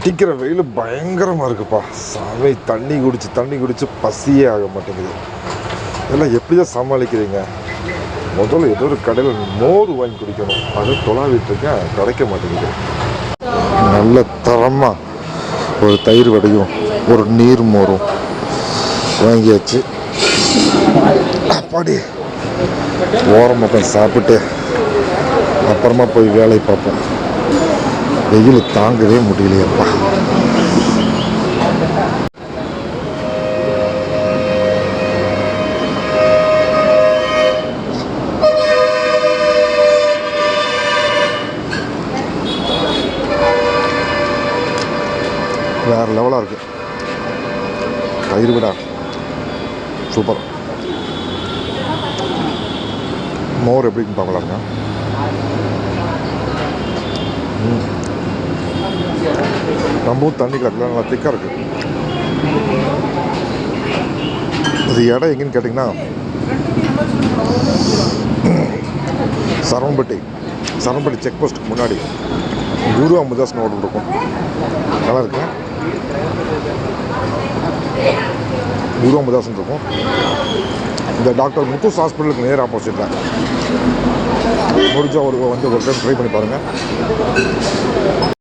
அடிக்கிற வெயில் பயங்கரமாக இருக்குப்பா. சாமி தண்ணி குடிச்சு தண்ணி குடிச்சு பசியே ஆக மாட்டேங்குது. இதெல்லாம் எப்படி தான் சமாளிக்கிறீங்க? முதல்ல ஏதோ ஒரு கடையில் மோர் வாங்கி குடிக்கணும். அது தொலாவிட்டு இருக்கேன் கிடைக்க மாட்டேங்குது. நல்ல தரமாக ஒரு தயிர் வடையும் ஒரு நீர் மோரும் வாங்கியாச்சு. அப்பாடி ஓரம் சாப்பிட்டு அப்புறமா போய் வேலையை பார்ப்போம். வெயில் தாங்கவே முடியலையப்பா. வேற லெவலாக இருக்கு. தயிர் விடா சூப்பர். மோர் எப்படின்னு பார்க்கலாங்க ரொம்பவும் தண்ணி கலக்கல நல்லா திக்காக இருக்குது இது இடம் எங்கேன்னு கேட்டிங்கன்னா சரவம்பட்டி சரவம்பட்டி செக் போஸ்ட்டுக்கு முன்னாடி குரு அமுதாசன் ஹோட்டல் இருக்கும் நல்லா இருக்கு குரு அமுதாசன் இருக்கும் இந்த டாக்டர் முத்துஸ் ஹாஸ்பிட்டலுக்கு நேர் ஆப்போசிட்டில் முடிஞ்சால் ஒரு வந்து ஒரு டைம் ட்ரை பண்ணி பாருங்கள்